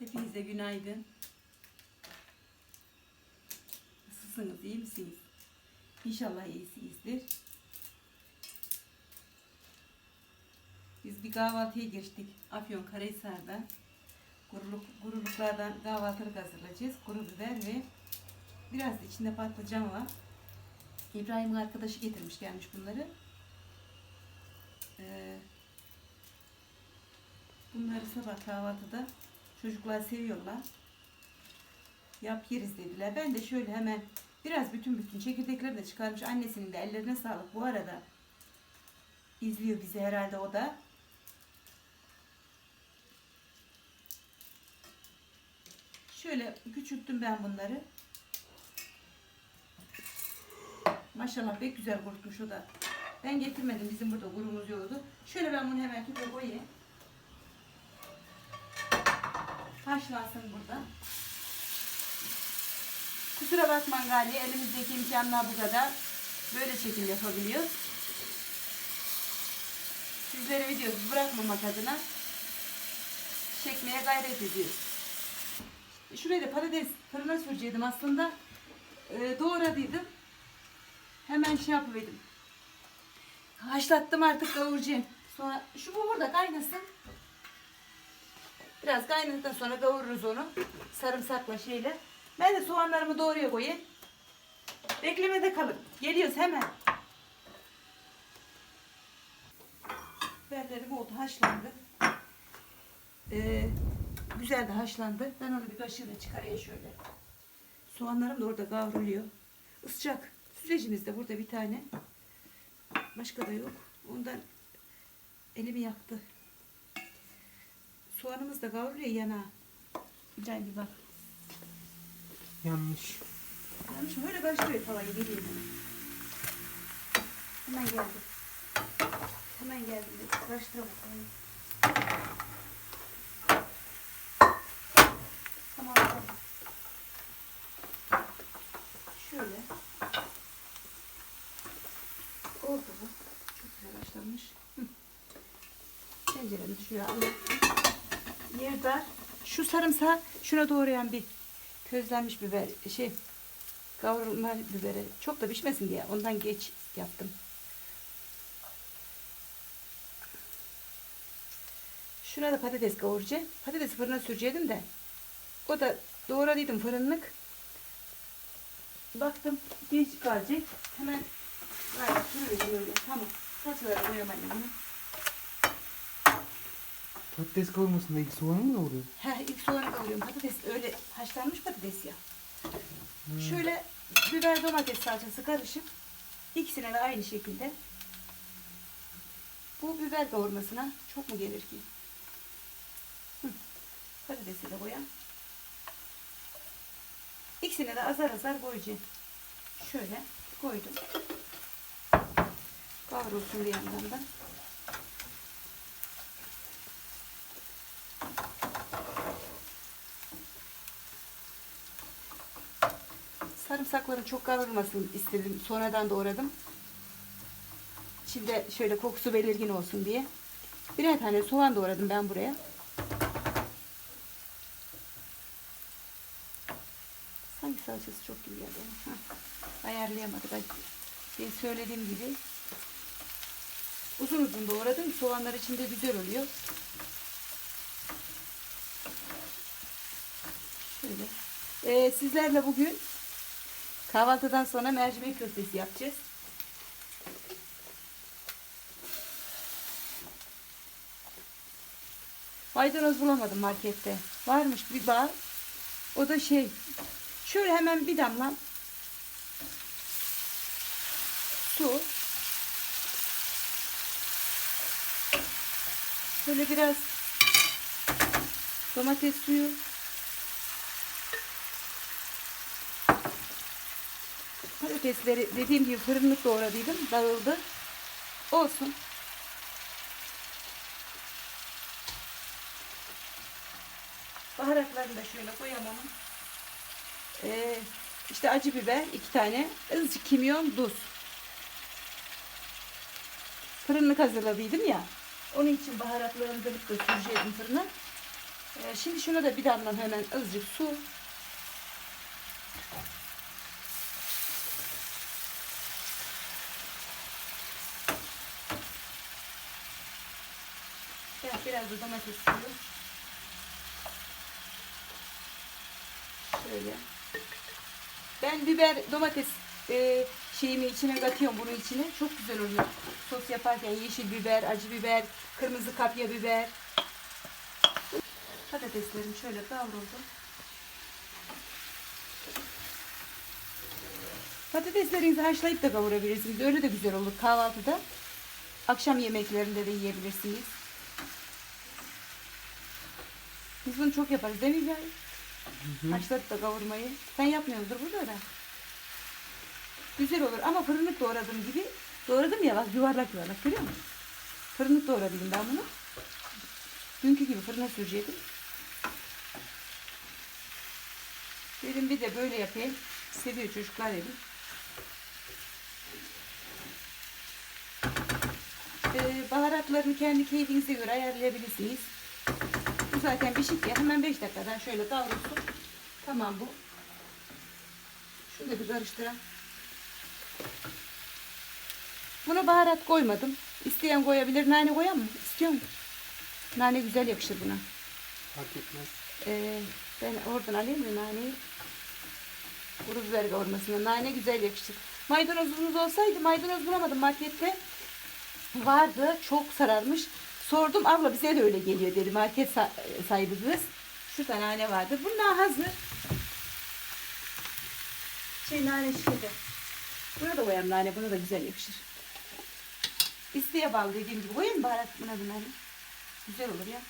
Hepinize günaydın. Nasılsınız? iyi misiniz? İnşallah iyisinizdir. Biz bir kahvaltıya geçtik. Afyon Karahisar'da. Guruluk, guruluklardan kahvaltılık hazırlayacağız. Kuru biber ve biraz da içinde patlıcan var. İbrahim'in arkadaşı getirmiş gelmiş bunları. Ee, bunları sabah kahvaltıda çocuklar seviyorlar. Yap yeriz dediler. Ben de şöyle hemen biraz bütün bütün çekirdekleri de çıkarmış. Annesinin de ellerine sağlık. Bu arada izliyor bizi herhalde o da. Şöyle küçülttüm ben bunları. Maşallah pek güzel kurutmuş o da. Ben getirmedim. Bizim burada gurumuz yoktu. Şöyle ben bunu hemen tüpe koyayım. Haşlansın burada. Kusura bakmayın gali. Elimizdeki imkanlar bu kadar. Böyle şekil yapabiliyoruz. Sizlere videosu bırakmamak adına çekmeye gayret ediyoruz. Şuraya da patates fırına sürecektim aslında. Ee, doğradıydım. Hemen şey yapıverdim. Haşlattım artık kavuracağım. Sonra şu bu burada kaynasın. Biraz kaynadıktan sonra kavururuz onu. Sarımsakla şeyle. Ben de soğanlarımı doğruya koyayım. Beklemede kalın. Geliyoruz hemen. Biberlerim oldu haşlandı. Ee, güzel de haşlandı. Ben onu bir kaşığına çıkarayım şöyle. Soğanlarım da orada kavruluyor. Isıcak. Süzecimiz de burada bir tane. Başka da yok. Ondan elimi yaktı. Soğanımız da kavruluyor yana. Güzel bir bak. Yanlış. Yanlış mı? Öyle başlıyor falan geliyor. Hemen geldim. Hemen geldim. Karıştıra bakalım. Tamam. Şöyle. Oldu bu. Çok güzel başlamış. Tenceremizi şuraya alalım. Yer dar. Şu sarımsağı şuna doğrayan bir közlenmiş biber şey kavrulma biberi çok da pişmesin diye ondan geç yaptım. Şuna da patates kavuracağım. Patates fırına süreceğim de. O da doğradıydım fırınlık. Baktım geç kalacak. Hemen sürüyorum öyle. Tamam. Saçları koyamadım bunu. Patates kavurmasında ilk soğanı mı kavuruyor? He ilk soğanı kavuruyorum. Patates öyle haşlanmış patates ya. Şöyle biber domates salçası karışık. İkisine de aynı şekilde. Bu biber kavurmasına çok mu gelir ki? Hı. Patatesi de koyalım. İkisine de azar azar koyacağım. Şöyle koydum. Kavrulsun bir yandan da. Sarımsakların çok kavrulmasını istedim. Sonradan doğradım. Şimdi şöyle kokusu belirgin olsun diye. Birer tane soğan doğradım ben buraya. Sanki salçası çok gibi geldi. Heh, Ayarlayamadık. Ay, Şey söylediğim gibi uzun uzun doğradım. Soğanlar içinde güzel oluyor. Şöyle. Ee, sizlerle bugün Kahvaltıdan sonra mercimek köftesi yapacağız. Maydanoz bulamadım markette. Varmış bir bağ. O da şey. Şöyle hemen bir damla su. Şöyle biraz domates suyu. Patatesleri dediğim gibi fırınlık doğradıydım. Dağıldı. Olsun. Baharatlarını da şöyle koyalım. Ee, işte acı biber iki tane. Azıcık kimyon, tuz. Fırınlık hazırladıydım ya. Onun için baharatlarını da süreceğim fırına. Ee, şimdi şuna da bir damla hemen azıcık su. Ben biraz da domates suyu. Şöyle. Ben biber, domates e, şeyimi içine katıyorum bunun içine. Çok güzel oluyor. Sos yaparken yeşil biber, acı biber, kırmızı kapya biber. Patateslerim şöyle kavruldu. Patateslerinizi haşlayıp da kavurabilirsiniz. Öyle de güzel olur kahvaltıda. Akşam yemeklerinde de yiyebilirsiniz. Bunu çok yaparız değil mi İbrahim? Da kavurmayı. Sen yapmıyordur burada da. Güzel olur ama fırınlık doğradığım gibi doğradım ya bak yuvarlak yuvarlak görüyor musun? Fırınlık doğradım ben bunu. Dünkü gibi fırına sürecektim. Dedim bir de böyle yapayım. Seviyor çocuklar dedim. Ee, baharatlarını kendi keyfinize göre ayarlayabilirsiniz. Zaten pişik ya. Hemen 5 dakikadan şöyle kavrulsun. Tamam bu. Şunu da bir karıştıralım. Buna baharat koymadım. İsteyen koyabilir. Nane koyan mı? İstiyor musun? Nane güzel yakışır buna. Fark etmez. Ee, ben oradan alayım mı naneyi? Kuru biber kavurmasına. Nane güzel yakışır. Maydanozumuz olsaydı maydanoz bulamadım markette. Vardı. Çok sararmış. Sordum abla bize de öyle geliyor dedi. Market sa- sahibi kız. Şurada nane vardı. Bunlar hazır. Şey nane şişede. Buna da koyalım nane. Buna da güzel yakışır. İsteğe bağlı dediğim gibi. Koyayım baharat buna bir nane? Güzel olur ya.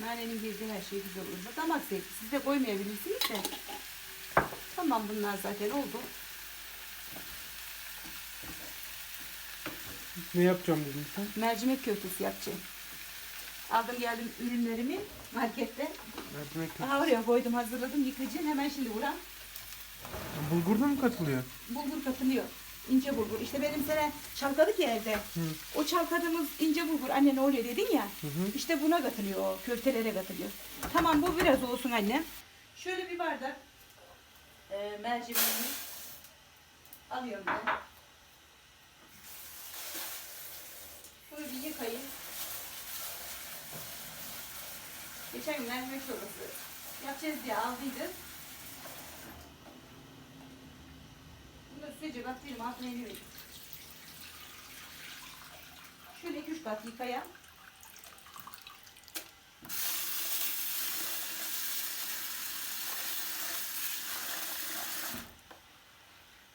Nanenin girdiği her şey güzel olur. Damak zevki. Siz de koymayabilirsiniz de. Tamam bunlar zaten oldu. Ne yapacağım dedin sen? Mercimek köftesi yapacağım. Aldım geldim ürünlerimi markette. Mercimek Aha oraya koydum hazırladım yıkayacağım. Hemen şimdi vuran. Bulgur da mı katılıyor? Bulgur katılıyor. İnce bulgur. İşte benim sene çalkadık ya evde. Hı. O çalkadığımız ince bulgur anne ne oluyor dedin ya. Hı hı. İşte buna katılıyor o. Köftelere katılıyor. Tamam bu biraz olsun annem. Şöyle bir bardak e, mercimeğimi alıyorum ben. Şunu bir yıkayayım. Geçen gün mercimek çorbası yapacağız diye aldıydım. Bunu da sürece baktırayım altına iniyorum. Şöyle 2-3 kat yıkayayım.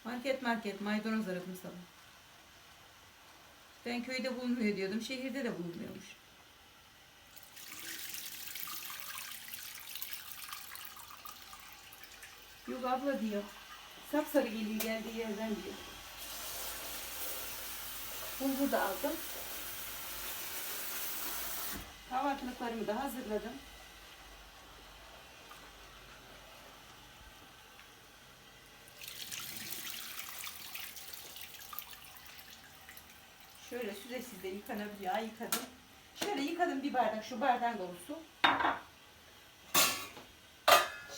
Market market maydanoz aradım sabah. Ben köyde bulunmuyor diyordum. Şehirde de bulunmuyormuş. Yok abla diyor. Sapsarı geliyor geldiği yerden diyor. Bulgur da aldım. Kahvaltılıklarımı da hazırladım. Süresiz de yıkanabiliyor. Yıkadım. Şöyle yıkadım bir bardak şu bardağın dolusu.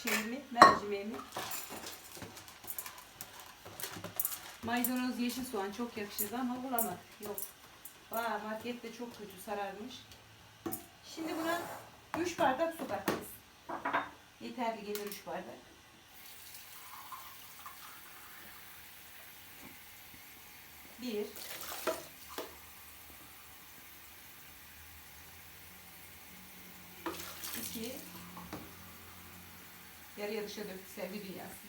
Şeyimi, mercimeğimi. Maydanoz, yeşil soğan çok yakışırdı ama bulamadık. Yok. Vay markette çok kötü sararmış. Şimdi buna 3 bardak su katacağız. Yeterli gelir 3 bardak. Bir. İki. Yarıya dışa döktük sevgi dünyası.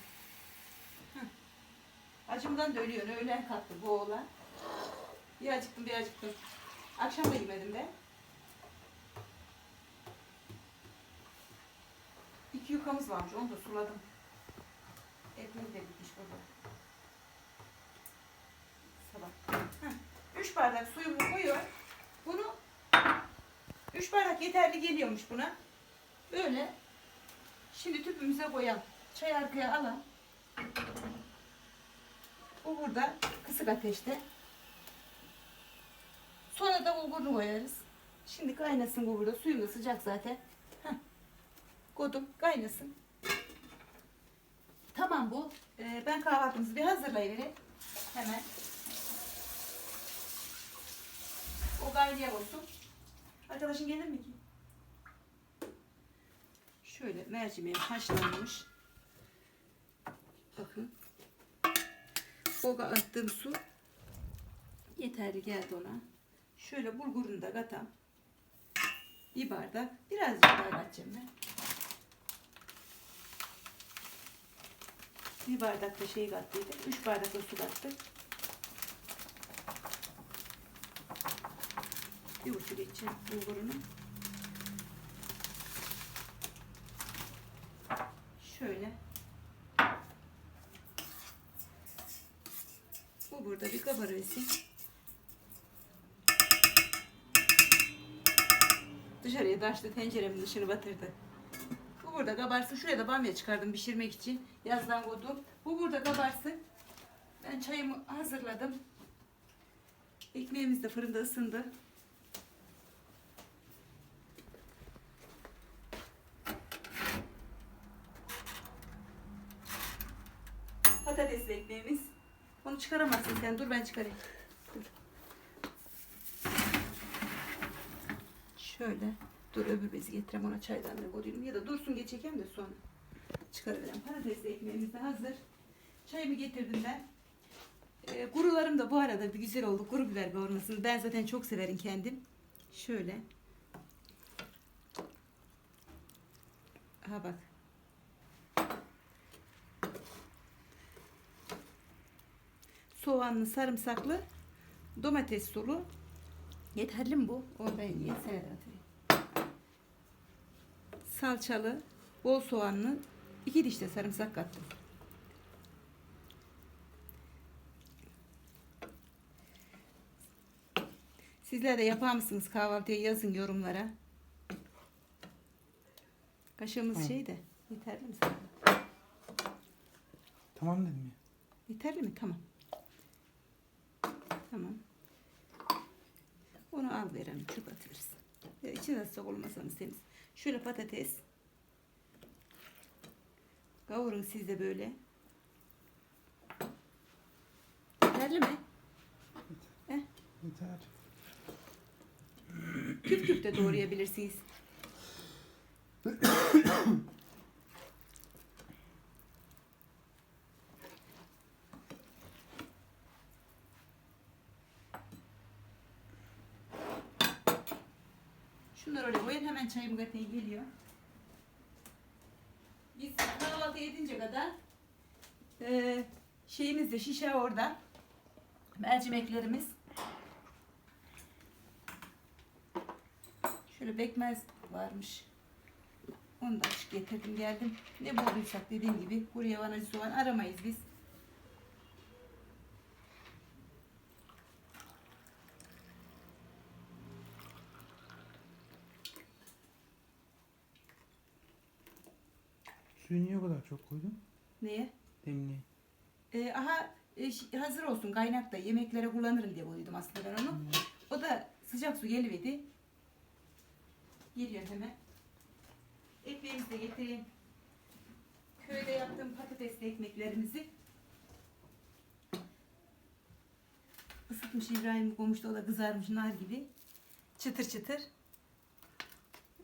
Heh. Acımdan da ölüyor. Öğlen kalktı bu oğlan. Bir acıktım bir acıktım. Akşam da yemedim de. İki yukamız varmış. Onu da suladım. Ekmek de bitmiş burada. Sabah. Heh. Üç bardak suyumu koyuyor. Bunu üç bardak yeterli geliyormuş buna. Böyle. Şimdi tüpümüze koyalım. Çay arkaya alalım. Bu burada kısık ateşte. Sonra da bulgurunu koyarız. Şimdi kaynasın bu burada. Suyum da sıcak zaten. Heh. Koydum kaynasın. Tamam bu. Ee, ben kahvaltımızı bir hazırlayıvereyim. Hemen. O kaynaya olsun. Arkadaşın gelir mi ki? Şöyle mercimeğim haşlanmış. Bakın. Boga attığım su yeterli geldi ona. Şöyle bulgurunu da katam. Bir bardak. Birazcık daha katacağım ben. Bir bardak da şey kattıydık. Üç bardak da su kattık. Bir buçuk geçeceğim bulgurunu. Şöyle. Bu burada bir kabarıversin. Dışarıya taştı tenceremin dışını batırdı. Bu burada kabarsın. Şuraya da bamya çıkardım pişirmek için. Yazdan koydum. Bu burada kabarsın. Ben çayımı hazırladım. Ekmeğimiz de fırında ısındı. Patatesli ekmeğimiz. Onu çıkaramazsın sen. Dur ben çıkarayım. Şöyle. Dur öbür bezi getireyim ona çaydanlığı koyayım. Ya da dursun geçeceğim de sonra. Çıkarıvereyim. Patatesli ekmeğimiz de hazır. Çayımı getirdim ben. Ee, kurularım da bu arada bir güzel oldu. Kuru biber kavurmasını. Ben zaten çok severim kendim. Şöyle. Ha bak. Soğanlı, sarımsaklı, domates sulu. Yeterli mi bu? Orada niye atayım. Salçalı, bol soğanlı, iki diş de sarımsak kattım. Sizler de yapar mısınız kahvaltıya yazın yorumlara. Kaşığımız Hı. şey de yeterli mi sana? Tamam dedim ya. Yeterli mi? Tamam. Tamam. Onu al verelim. Çöp atırız. Ya içi de sıcak olmasanız temiz. Şöyle patates. Kavurun siz de böyle. Yeterli mi? Yeter. Küp küp de doğrayabilirsiniz. Koyun hemen çayım katayı geliyor. Biz kahvaltı edince kadar eee şeyimiz de şişe orada. Mercimeklerimiz. Şöyle bekmez varmış. Onu da getirdim geldim. Ne bulduysak dediğim gibi kuru yavan soğan aramayız biz. Suyu niye o kadar çok koydun? Neye? Demliğe. Ee, aha e, hazır olsun kaynakta yemeklere kullanırım diye koydum aslında ben onu. O da sıcak su geliverdi. Geliyor hemen. Ekmeğimizi de getireyim. Köyde yaptığım patatesli ekmeklerimizi. Isıtmış İbrahim koymuştu o da kızarmış nar gibi. Çıtır çıtır.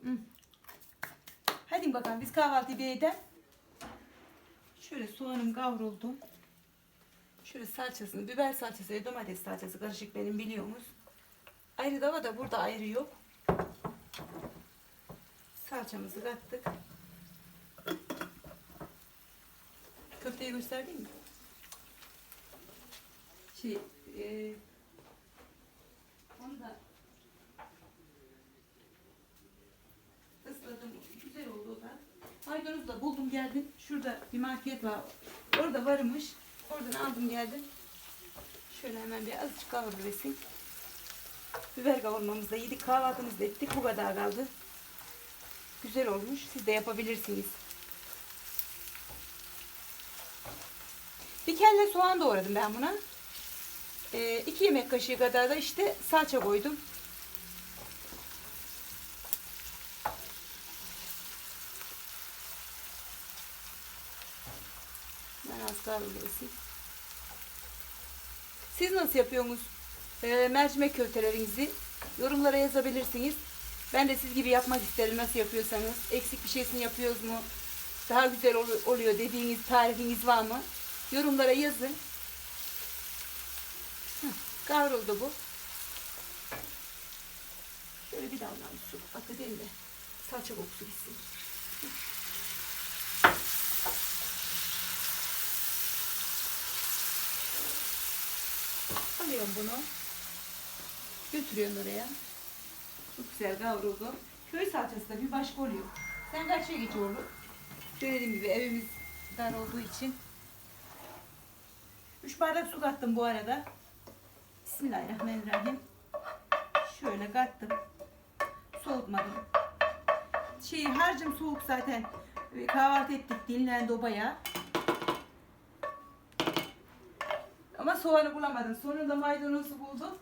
Hı. Hadi bakalım biz kahvaltıyı bir edelim. Şöyle soğanım kavruldu. Şöyle salçasını, biber salçası ve domates salçası karışık benim biliyorsunuz. Ayrı dava da burada ayrı yok. Salçamızı kattık. Köfteyi gösterdin mi? Şey, e, onu da ısladım. Güzel oldu o da. Maydanozu da buldum geldim. Şurada bir market var. Orada varmış. Oradan aldım geldim. Şöyle hemen bir azıcık kavuruversin. Biber kavurmamızı yedik. Kahvaltımızı ettik. Bu kadar kaldı. Güzel olmuş. Siz de yapabilirsiniz. Bir kelle soğan doğradım ben buna. Ee, iki yemek kaşığı kadar da işte salça koydum. Az kavrulursun. Siz nasıl yapıyorsunuz e, mercimek köftelerinizi? Yorumlara yazabilirsiniz. Ben de siz gibi yapmak isterim nasıl yapıyorsanız. Eksik bir şeysini yapıyoruz mu? Daha güzel ol- oluyor dediğiniz tarifiniz var mı? Yorumlara yazın. Kavruldu bu. Şöyle bir damla su atı değil de salça kokusu gitsin. Alıyorum bunu. Götürüyorum oraya. Çok güzel kavruldu. Köy salçası da bir başka oluyor. Sen kaçıya geç oğlum? Söylediğim gibi evimiz dar olduğu için. 3 bardak su kattım bu arada. Bismillahirrahmanirrahim. Şöyle kattım. Soğutmadım. Şey harcım soğuk zaten. Kahvaltı ettik dinlendi o bayağı. Ama soğanı bulamadım. Sonunda maydanozu buldum.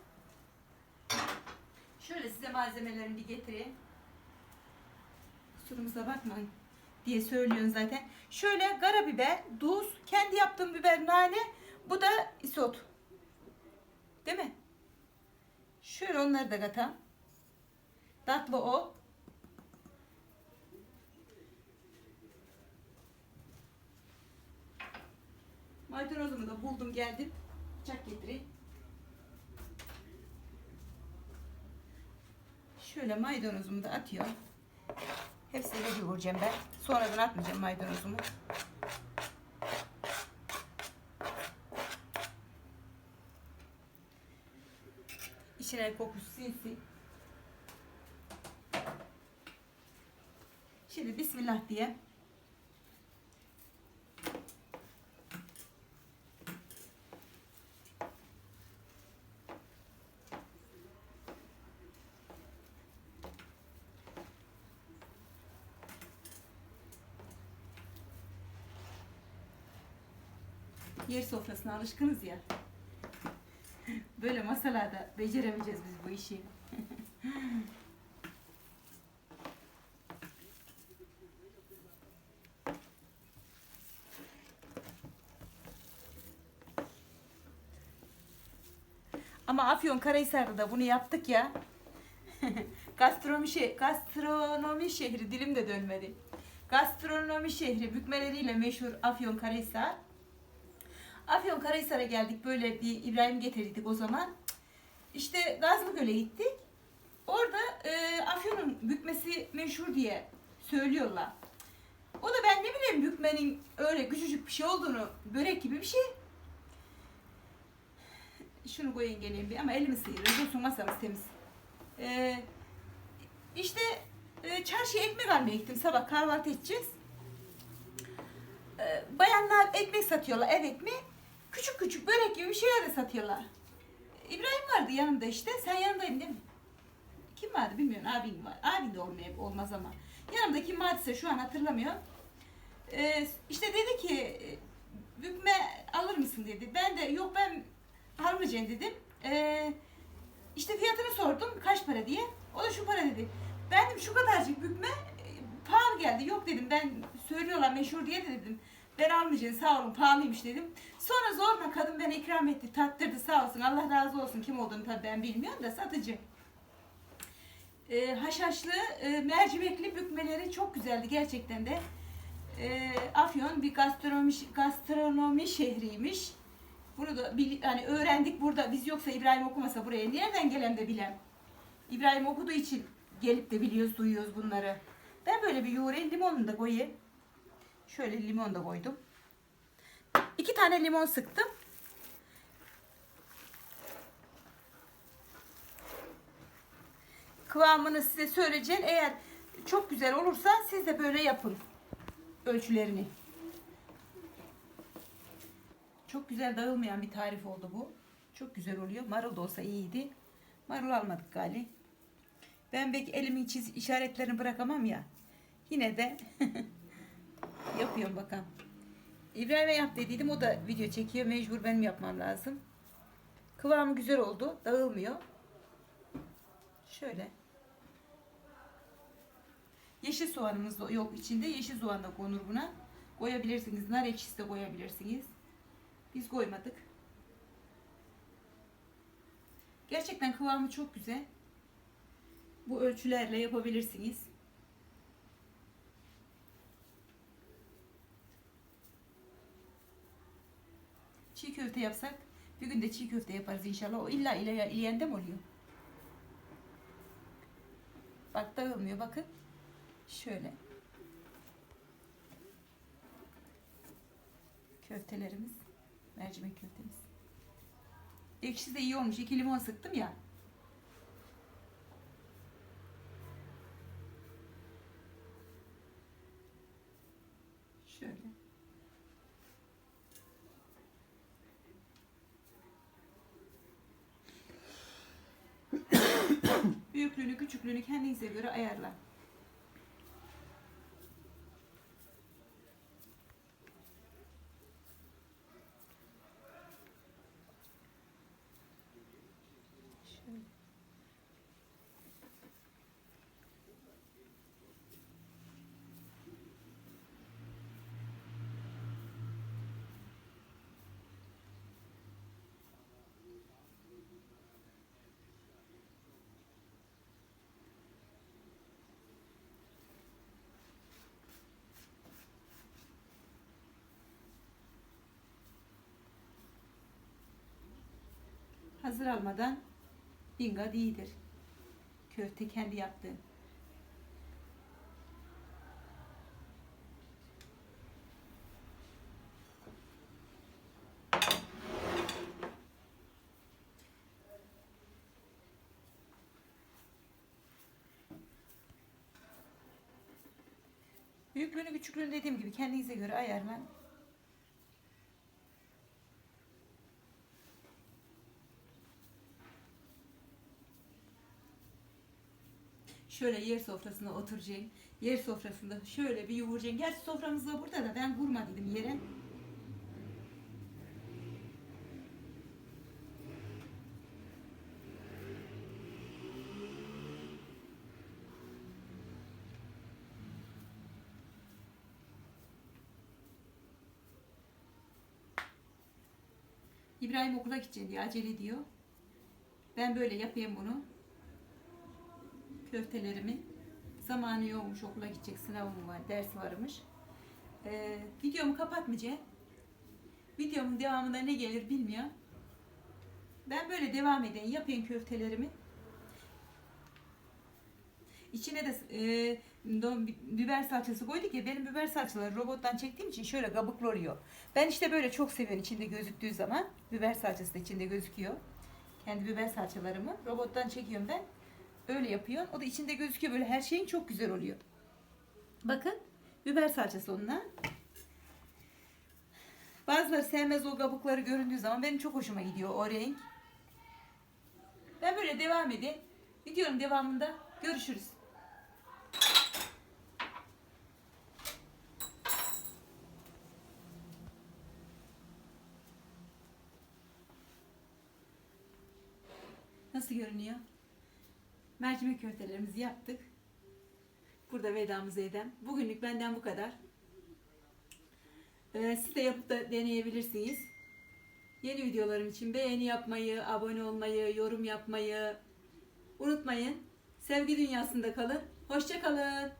Şöyle size malzemelerimi bir getireyim. Kusurumuza bakmayın diye söylüyorsun zaten. Şöyle karabiber, tuz, kendi yaptığım biber, nane. Bu da isot. Değil mi? Şöyle onları da katam. Tatlı o. Maydanozumu da buldum geldim. Bıçak getireyim. Şöyle maydanozumu da atıyorum. Hepsini de yoğuracağım ben. Sonradan atmayacağım maydanozumu. İçine kokusu sinsin. Şimdi Bismillah diye. Yer sofrasına alışkınız ya. Böyle masalarda beceremeyeceğiz biz bu işi. Ama Afyon Karahisar'da da bunu yaptık ya. gastronomi, şe- gastronomi şehri dilim de dönmedi. Gastronomi şehri bükmeleriyle meşhur Afyon Karahisar. Afyon Karahisar'a geldik böyle bir İbrahim getirdik o zaman. İşte Gazlıgöl'e gittik. Orada e, Afyon'un bükmesi meşhur diye söylüyorlar. O da ben ne bileyim bükmenin öyle küçücük bir şey olduğunu, börek gibi bir şey. Şunu koyayım geleyim bir ama elimi sıyırın. Dursun masamız temiz. Ee, işte e, çarşıya ekmek almaya gittim. Sabah kahvaltı edeceğiz. Ee, bayanlar ekmek satıyorlar, ev ekmeği. Küçük küçük börek gibi bir şeyler de satıyorlar. İbrahim vardı yanımda işte. Sen yanındaydın değil mi? Kim vardı bilmiyorum. Abin var. Abin de olmaya, olmaz ama. Yanımda kim vardıysa şu an hatırlamıyorum. Ee, işte dedi ki bükme alır mısın dedi. Ben de yok ben almayacağım dedim. Ee, işte fiyatını sordum kaç para diye. O da şu para dedi. Ben dedim şu kadarcık bükme e, pahalı geldi. Yok dedim ben söylüyorlar meşhur diye de dedim. Ben almayacağım sağ olun pahalıymış dedim. Sonra zorla kadın beni ikram etti tattırdı sağ olsun Allah razı olsun kim olduğunu tabii ben bilmiyorum da satıcı. Ee, haşhaşlı e, mercimekli bükmeleri çok güzeldi gerçekten de. Ee, Afyon bir gastronomi, gastronomi şehriymiş. Bunu da bil, hani öğrendik burada. Biz yoksa İbrahim okumasa buraya nereden gelen de bilem. İbrahim okuduğu için gelip de biliyoruz, duyuyoruz bunları. Ben böyle bir yoğurayım, limonunu da koyayım. Şöyle limon da koydum. İki tane limon sıktım. Kıvamını size söyleyeceğim. Eğer çok güzel olursa siz de böyle yapın. Ölçülerini. Çok güzel dağılmayan bir tarif oldu bu. Çok güzel oluyor. Marul da olsa iyiydi. Marul almadık gali. Ben belki elimin çiz işaretlerini bırakamam ya. Yine de yapıyorum bakalım. İbrahim'e yap dediydim. O da video çekiyor. Mecbur benim yapmam lazım. Kıvamı güzel oldu. Dağılmıyor. Şöyle. Yeşil soğanımız da yok içinde. Yeşil soğan da konur buna. Koyabilirsiniz. Nar ekşisi de koyabilirsiniz. Biz koymadık. Gerçekten kıvamı çok güzel. Bu ölçülerle yapabilirsiniz. Çiğ köfte yapsak bir gün de çiğ köfte yaparız inşallah. O illa illa ileyende mi oluyor? Bak dağılmıyor bakın. Şöyle. Köftelerimiz. Mercimek köftemiz. Ekşisi de iyi olmuş. İki limon sıktım ya. Şöyle. Büyüklüğünü, küçüklüğünü kendinize göre ayarla. Şöyle. Hazır almadan binga değildir. Köfte kendi yaptığın. Büyüklüğünü küçüklüğünü dediğim gibi kendinize göre ayarlan. Şöyle yer sofrasına oturacaksın. Yer sofrasında şöyle bir yoğuracaksın. Gerçi soframız da burada da ben vurma dedim yere. İbrahim okula gidecek diye acele ediyor. Ben böyle yapayım bunu köftelerimin zamanı yokmuş okula gidecek sınavım var ders varmış ee, videomu kapatmayacağım videomun devamında ne gelir bilmiyorum ben böyle devam edeyim yapayım köftelerimi İçine de e, biber salçası koyduk ya benim biber salçaları robottan çektiğim için şöyle kabuklu oluyor. Ben işte böyle çok seviyorum içinde gözüktüğü zaman biber salçası da içinde gözüküyor. Kendi biber salçalarımı robottan çekiyorum ben. Öyle yapıyor. O da içinde gözüküyor böyle her şeyin çok güzel oluyor. Bakın biber salçası onunla. Bazıları sevmez o kabukları göründüğü zaman benim çok hoşuma gidiyor o renk. Ben böyle devam edeyim. Videonun devamında görüşürüz. Nasıl görünüyor? Mercimek köftelerimizi yaptık. Burada vedamızı eden. Bugünlük benden bu kadar. Ee, siz de yapıp da deneyebilirsiniz. Yeni videolarım için beğeni yapmayı, abone olmayı, yorum yapmayı unutmayın. Sevgi dünyasında kalın. Hoşça kalın.